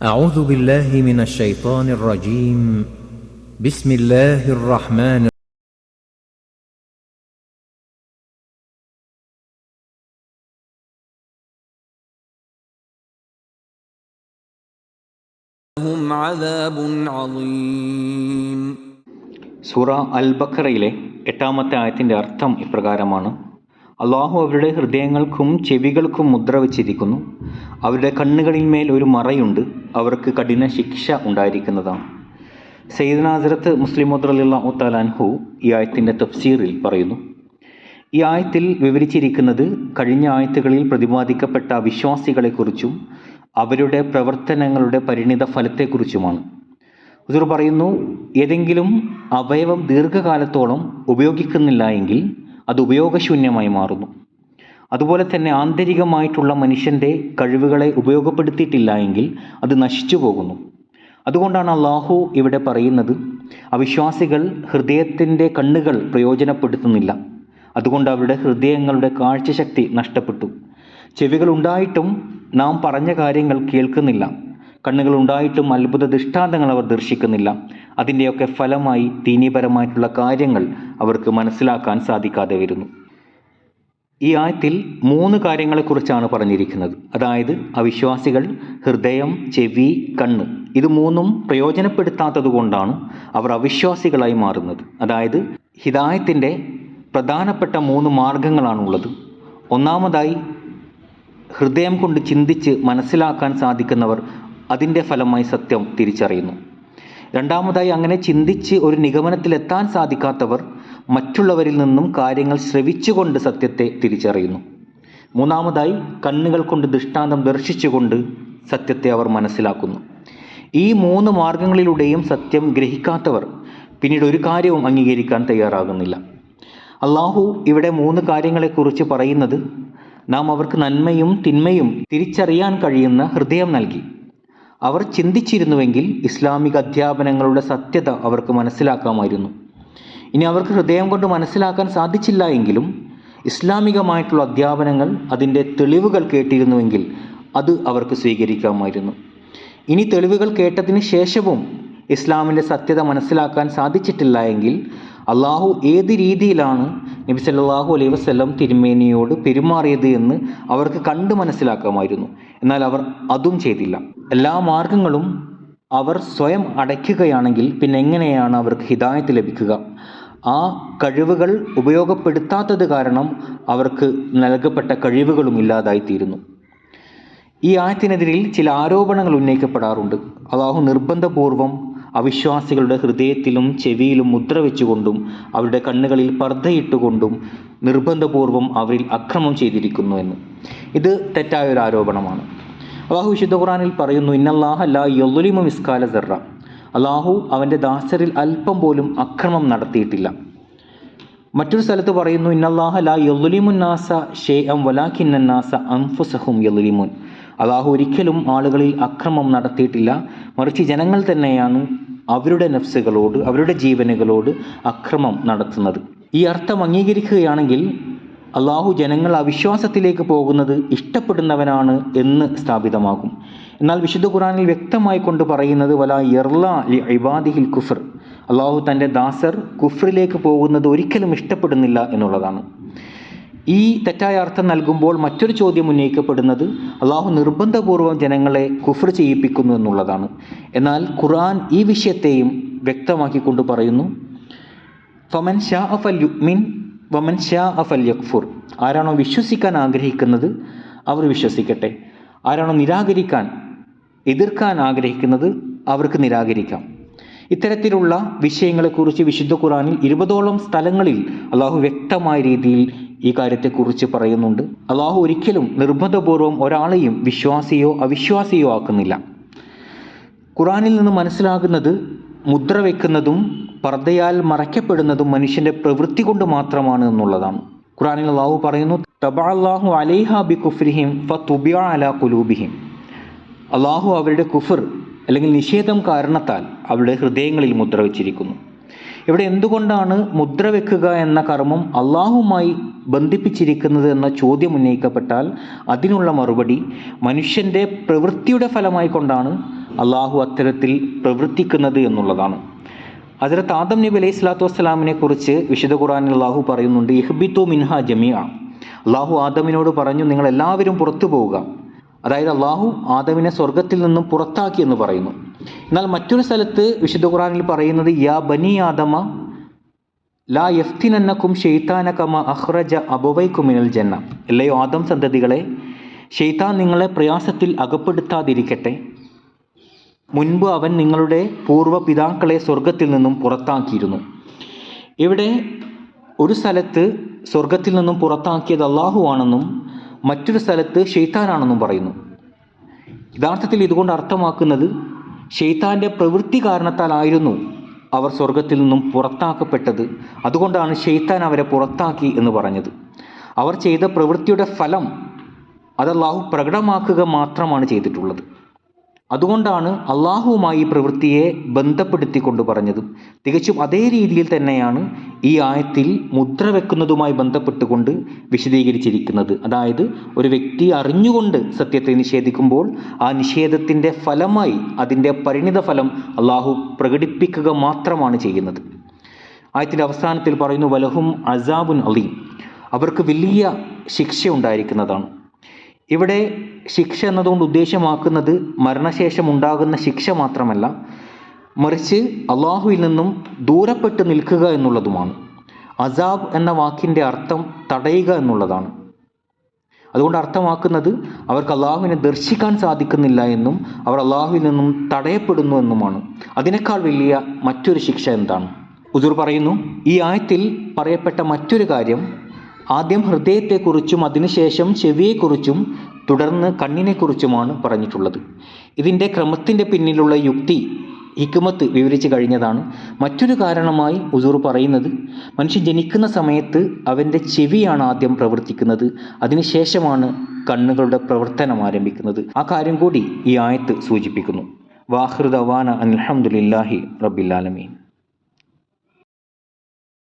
أعوذ بالله من الشيطان الرجيم بسم الله الرحمن لهم عذاب عظيم സൂറ അൽ ബക്കറയിലെ എട്ടാമത്തെ ആയത്തിൻ്റെ അർത്ഥം ഇപ്രകാരമാണ് അള്ളാഹു അവരുടെ ഹൃദയങ്ങൾക്കും ചെവികൾക്കും മുദ്ര വച്ചിരിക്കുന്നു അവരുടെ കണ്ണുകളിന്മേൽ ഒരു മറയുണ്ട് അവർക്ക് കഠിന ശിക്ഷ ഉണ്ടായിരിക്കുന്നതാണ്. സയ്യിദ് ഹസ്രത്ത് മുസ്ലിം മുദ്രലിള്ളാഹു താലാൻഹു ഈ ആയത്തിന്റെ തഫ്സീറിൽ പറയുന്നു ഈ ആയത്തിൽ വിവരിച്ചിരിക്കുന്നത് കഴിഞ്ഞ ആയത്തുകളിൽ പ്രതിപാദിക്കപ്പെട്ട വിശ്വാസികളെക്കുറിച്ചും അവരുടെ പ്രവർത്തനങ്ങളുടെ പരിണിത ഫലത്തെക്കുറിച്ചുമാണ്. ഹുസൂർ പറയുന്നു ഏതെങ്കിലും അവയവം ദീർഘകാലത്തോളം ഉപയോഗിക്കുന്നില്ല എങ്കിൽ അത് ഉപയോഗശൂന്യമായി മാറുന്നു. അതുപോലെ തന്നെ ആന്തരികമായിട്ടുള്ള മനുഷ്യന്റെ കഴിവുകളെ ഉപയോഗപ്പെടുത്തിയിട്ടില്ല എങ്കിൽ അത് നശിച്ചു പോകുന്നു. അതുകൊണ്ടാണ് അള്ളാഹു ഇവിടെ പറയുന്നത് അവിശ്വാസികൾ ഹൃദയത്തിന്റെ കണ്ണുകൾ പ്രയോജനപ്പെടുത്തുന്നില്ല. അതുകൊണ്ട് അവരുടെ ഹൃദയങ്ങളുടെ കാഴ്ചശക്തി നഷ്ടപ്പെട്ടു. ചെവികൾ ഉണ്ടായിട്ടും നാം പറഞ്ഞ കാര്യങ്ങൾ കേൾക്കുന്നില്ല. കണ്ണുകൾ ഉണ്ടായിട്ടും അത്ഭുത ദൃഷ്ടാന്തങ്ങൾ അവർ ദർശിക്കുന്നില്ല. അതിന്റെയൊക്കെ ഫലമായി ദീനീപരമായിട്ടുള്ള കാര്യങ്ങൾ അവർക്ക് മനസ്സിലാക്കാൻ സാധിക്കാതെ വരുന്നു. ഈ ആയത്തിൽ മൂന്ന് കാര്യങ്ങളെക്കുറിച്ചാണ് പറഞ്ഞിരിക്കുന്നത്. അതായത് അവിശ്വാസികൾ ഹൃദയം ചെവി കണ്ണ്. ഇത് മൂന്നും പ്രയോജനപ്പെടുത്താത്തത് കൊണ്ടാണ് അവർ അവിശ്വാസികളായി മാറുന്നത്. അതായത് ഹിദായത്തിന്റെ പ്രധാനപ്പെട്ട മൂന്ന് മാർഗങ്ങളാണുള്ളത്. ഒന്നാമതായി ഹൃദയം കൊണ്ട് ചിന്തിച്ച് മനസ്സിലാക്കാൻ സാധിക്കുന്നവർ അതിന്റെ ഫലമായി സത്യം തിരിച്ചറിയുന്നു. രണ്ടാമതായി അങ്ങനെ ചിന്തിച്ച് ഒരു നിഗമനത്തിലെത്താൻ സാധിക്കാത്തവർ മറ്റുള്ളവരിൽ നിന്നും കാര്യങ്ങൾ ശ്രവിച്ചുകൊണ്ട് സത്യത്തെ തിരിച്ചറിയുന്നു. മൂന്നാമതായി കണ്ണുകൾ കൊണ്ട് ദൃഷ്ടാന്തം ദർശിച്ചുകൊണ്ട് സത്യത്തെ അവർ മനസ്സിലാക്കുന്നു. ഈ മൂന്ന് മാർഗങ്ങളിലൂടെയും സത്യം ഗ്രഹിക്കാത്തവർ പിന്നീട് ഒരു കാര്യവും അംഗീകരിക്കാൻ തയ്യാറാകുന്നില്ല. അള്ളാഹു ഇവിടെ മൂന്ന് കാര്യങ്ങളെക്കുറിച്ച് പറയുന്നത് നാം അവർക്ക് നന്മയും തിന്മയും തിരിച്ചറിയാൻ കഴിയുന്ന ഹൃദയം നൽകി. അവർ ചിന്തിച്ചിരുന്നുവെങ്കിൽ ഇസ്ലാമിക അധ്യാപനങ്ങളുടെ സത്യത അവർക്ക് മനസ്സിലാക്കാമായിരുന്നു. ഇനി അവർക്ക് ഹൃദയം കൊണ്ട് മനസ്സിലാക്കാൻ സാധിച്ചില്ല എങ്കിലും ഇസ്ലാമികമായിട്ടുള്ള അധ്യാപനങ്ങൾ അതിന്റെ തെളിവുകൾ കേട്ടിരുന്നുവെങ്കിൽ അത് അവർക്ക് സ്വീകരിക്കാമായിരുന്നു. ഇനി തെളിവുകൾ കേട്ടതിന് ശേഷവും ഇസ്ലാമിന്റെ സത്യത മനസ്സിലാക്കാൻ സാധിച്ചിട്ടില്ല എങ്കിൽ അള്ളാഹു ഏത് രീതിയിലാണ് നബി സല്ലാഹു അലൈഹി വസ്ലം തിരുമേനിയോട് പെരുമാറിയത് എന്ന് അവർക്ക് കണ്ടു മനസ്സിലാക്കാമായിരുന്നു. എന്നാൽ അവർ അതും ചെയ്തില്ല. എല്ലാ മാർഗങ്ങളും അവർ സ്വയം അടയ്ക്കുകയാണെങ്കിൽ പിന്നെ എങ്ങനെയാണ് അവർക്ക് ഹിദായത്ത് ലഭിക്കുക? ആ കഴിവുകൾ ഉപയോഗപ്പെടുത്താത്തത് കാരണം അവർക്ക് നൽകപ്പെട്ട കഴിവുകളും ഇല്ലാതായിത്തീരുന്നു. ഈ ആയത്തിനെതിരിൽ ചില ആരോപണങ്ങൾ ഉന്നയിക്കപ്പെടാറുണ്ട്. അള്ളാഹു നിർബന്ധപൂർവം അവിശ്വാസികളുടെ ഹൃദയത്തിലും ചെവിയിലും മുദ്ര വെച്ചുകൊണ്ടും അവരുടെ കണ്ണുകളിൽ പർദ്ദയിട്ടുകൊണ്ടും നിർബന്ധപൂർവം അവരിൽ അക്രമം ചെയ്തിരിക്കുന്നു എന്ന്. ഇത് തെറ്റായ ഒരു ആരോപണമാണ് അള്ളാഹു വിശുദ്ധ ഖുറാനിൽ പറയുന്നു ഇന്നല്ലാഹ ലാ മിസ്കാല സെറ അള്ളാഹു അവന്റെ ദാസരിൽ അല്പം പോലും അക്രമം നടത്തിയിട്ടില്ല. മറ്റൊരു സ്ഥലത്ത് പറയുന്നു ഇന്നല്ലാഹ ലാ നാസ ഷേ എം വലാഖിന്നാസ അംഫുസഹും യൊലുലിമുൻ അള്ളാഹു ഒരിക്കലും ആളുകളിൽ അക്രമം നടത്തിയിട്ടില്ല. മറിച്ച് ജനങ്ങൾ തന്നെയാണ് അവരുടെ നഫ്സുകളോട് അവരുടെ ജീവനുകളോട് അക്രമം നടത്തുന്നത്. ഈ അർത്ഥം അംഗീകരിക്കുകയാണെങ്കിൽ അള്ളാഹു ജനങ്ങൾ അവിശ്വാസത്തിലേക്ക് പോകുന്നത് ഇഷ്ടപ്പെടുന്നവനാണ് എന്ന് സ്ഥാപിതമാകും. എന്നാൽ വിശുദ്ധ ഖുറാനിൽ വ്യക്തമായി കൊണ്ട് പറയുന്നത് വല ഇർല ലി ഇബാദിഹിൽ കുഫർ. അള്ളാഹു തന്റെ ദാസർ കുഫറിലേക്ക് പോകുന്നത് ഒരിക്കലും ഇഷ്ടപ്പെടുന്നില്ല എന്നുള്ളതാണ്. ഈ തെറ്റായ അർത്ഥം നൽകുമ്പോൾ മറ്റൊരു ചോദ്യം ഉന്നയിക്കപ്പെടുന്നത് അള്ളാഹു നിർബന്ധപൂർവം ജനങ്ങളെ കുഫർ ചെയ്യിപ്പിക്കുന്നു എന്നുള്ളതാണ്. എന്നാൽ ഖുർആൻ ഈ വിഷയത്തെയും വ്യക്തമാക്കിക്കൊണ്ട് പറയുന്നു ഫമൻ ഷാ അഫൽ യുക്മിൻ വമൻ ഷാ അഫൽ യക്ഫുർ. ആരാണോ വിശ്വസിക്കാൻ ആഗ്രഹിക്കുന്നത് അവർ വിശ്വസിക്കട്ടെ. ആരാണോ നിരാകരിക്കാൻ എതിർക്കാൻ ആഗ്രഹിക്കുന്നത് അവർക്ക് നിരാകരിക്കാം. ഇത്തരത്തിലുള്ള വിഷയങ്ങളെക്കുറിച്ച് വിശുദ്ധ ഖുറാനിൽ ഇരുപതോളം സ്ഥലങ്ങളിൽ അള്ളാഹു വ്യക്തമായ രീതിയിൽ ഈ കാര്യത്തെക്കുറിച്ച് പറയുന്നുണ്ട്. അള്ളാഹു ഒരിക്കലും നിർബന്ധപൂർവം ഒരാളെയും വിശ്വാസിയോ അവിശ്വാസിയോ ആക്കുന്നില്ല. ഖുറാനിൽ നിന്ന് മനസ്സിലാകുന്നത് മുദ്ര വെക്കുന്നതും പർദ്ദയാൽ മറയ്ക്കപ്പെടുന്നതും മനുഷ്യന്റെ പ്രവൃത്തി കൊണ്ട് മാത്രമാണ് എന്നുള്ളതാണ്. ഖുറാനിൽ അള്ളാഹു പറയുന്നു തബാഹു അലൈഹ ബി കുഫ്രിഹിം ഫുബിയ അല കുലൂബിഹിം അള്ളാഹു അവരുടെ കുഫർ അല്ലെങ്കിൽ നിഷേധം കാരണത്താൽ അവരുടെ ഹൃദയങ്ങളിൽ മുദ്ര വച്ചിരിക്കുന്നു. ഇവിടെ എന്തുകൊണ്ടാണ് മുദ്ര വെക്കുക എന്ന കർമ്മം അള്ളാഹുമായി ബന്ധിപ്പിച്ചിരിക്കുന്നത് എന്ന ചോദ്യം ഉന്നയിക്കപ്പെട്ടാൽ അതിനുള്ള മറുപടി മനുഷ്യന്റെ പ്രവൃത്തിയുടെ ഫലമായി കൊണ്ടാണ് അള്ളാഹു അത്തരത്തിൽ പ്രവർത്തിക്കുന്നത് എന്നുള്ളതാണ്. ഹജരത്ത് ആദം നബി അലൈഹി സ്വലാത്തു വസ്സലാമിനെ കുറിച്ച് വിശുദ്ധ ഖുറാനിൽ അള്ളാഹു പറയുന്നുണ്ട് ഇഹ്ബിത്തു മിൻഹ ജമിയ അള്ളാഹു ആദമിനോട് പറഞ്ഞു നിങ്ങൾ എല്ലാവരും പുറത്തു പോവുക. അതായത് അള്ളാഹു ആദമിനെ സ്വർഗത്തിൽ നിന്നും പുറത്താക്കി എന്ന് പറയുന്നു. എന്നാൽ മറ്റൊരു സ്ഥലത്ത് വിശുദ്ധ ഖുറാനിൽ പറയുന്നത് യാ ബനി ആദമ ലാ യഫ്തിനന്നക്കും ഷെയ്ത്താനകമ അഹ്റജ അബുവൈക്കുമിനൽ ജന്ന. അല്ലയോ ആദം സന്തതികളെ ഷെയ്ത്താൻ നിങ്ങളെ പ്രയാസത്തിൽ അകപ്പെടുത്താതിരിക്കട്ടെ. മുൻപ് അവൻ നിങ്ങളുടെ പൂർവ പിതാക്കളെ സ്വർഗത്തിൽ നിന്നും പുറത്താക്കിയിരുന്നു. ഇവിടെ ഒരു സ്ഥലത്ത് സ്വർഗത്തിൽ നിന്നും പുറത്താക്കിയത് അള്ളാഹുവാണെന്നും മറ്റൊരു സ്ഥലത്ത് ഷെയ്ത്താനാണെന്നും പറയുന്നു. യഥാർത്ഥത്തിൽ ഇതുകൊണ്ട് അർത്ഥമാക്കുന്നത് ഷെയ്ത്താന്റെ പ്രവൃത്തി കാരണത്താലായിരുന്നു അവർ സ്വർഗത്തിൽ നിന്നും പുറത്താക്കപ്പെട്ടത്. അതുകൊണ്ടാണ് ഷെയ്ത്താൻ അവരെ പുറത്താക്കി എന്ന് പറഞ്ഞത്. അവർ ചെയ്ത പ്രവൃത്തിയുടെ ഫലം അത് അള്ളാഹു പ്രകടമാക്കുക മാത്രമാണ് ചെയ്തിട്ടുള്ളത്. അതുകൊണ്ടാണ് അള്ളാഹുവുമായി പ്രവൃത്തിയെ ബന്ധപ്പെടുത്തിക്കൊണ്ട് പറഞ്ഞത്. തികച്ചും അതേ രീതിയിൽ തന്നെയാണ് ഈ ആയത്തിൽ മുദ്ര വെക്കുന്നതുമായി ബന്ധപ്പെട്ടുകൊണ്ട് വിശദീകരിച്ചിരിക്കുന്നത്. അതായത് ഒരു വ്യക്തി അറിഞ്ഞുകൊണ്ട് സത്യത്തെ നിഷേധിക്കുമ്പോൾ ആ നിഷേധത്തിന്റെ ഫലമായി അതിന്റെ പരിണിത ഫലം അള്ളാഹു പ്രകടിപ്പിക്കുക മാത്രമാണ് ചെയ്യുന്നത്. ആയത്തിന്റെ അവസാനത്തിൽ പറയുന്നു വലഹും അസാബുൻ അലീം. അവർക്ക് വലിയ ശിക്ഷ ഉണ്ടായിരിക്കുന്നതാണ് ഇവിടെ ശിക്ഷ എന്നതുകൊണ്ട് ഉദ്ദേശമാക്കുന്നത് മരണശേഷം ഉണ്ടാകുന്ന ശിക്ഷ മാത്രമല്ല മറിച്ച് അള്ളാഹുവിൽ നിന്നും ദൂരപ്പെട്ട് നിൽക്കുക എന്നുള്ളതുമാണ്. അസാബ് എന്ന വാക്കിന്റെ അർത്ഥം തടയുക എന്നുള്ളതാണ്. അതുകൊണ്ട് അർത്ഥമാക്കുന്നത് അവർക്ക് അള്ളാഹുവിനെ ദർശിക്കാൻ സാധിക്കുന്നില്ല എന്നും അവർ അള്ളാഹുവിൽ നിന്നും തടയപ്പെടുന്നു എന്നുമാണ്. അതിനേക്കാൾ വലിയ മറ്റൊരു ശിക്ഷ എന്താണ്? ഉദൂർ പറയുന്നു ഈ ആയത്തിൽ പറയപ്പെട്ട മറ്റൊരു കാര്യം ആദ്യം ഹൃദയത്തെക്കുറിച്ചും അതിനുശേഷം ചെവിയെക്കുറിച്ചും തുടർന്ന് കണ്ണിനെക്കുറിച്ചുമാണ് പറഞ്ഞിട്ടുള്ളത്. ഇതിന്റെ ക്രമത്തിന്റെ പിന്നിലുള്ള യുക്തി ഹിക്കുമത്ത് വിവരിച്ചു കഴിഞ്ഞതാണ്. മറ്റൊരു കാരണമായി ഉസൂർ പറയുന്നത് മനുഷ്യൻ ജനിക്കുന്ന സമയത്ത് അവന്റെ ചെവിയാണ് ആദ്യം പ്രവർത്തിക്കുന്നത്. അതിനുശേഷമാണ് കണ്ണുകളുടെ പ്രവർത്തനം ആരംഭിക്കുന്നത്. ആ കാര്യം കൂടി ഈ ആയത്ത് സൂചിപ്പിക്കുന്നു. വാഹൃദവാന അൽഹംദുലില്ലാഹി റബ്ബില്ലാലമീൻ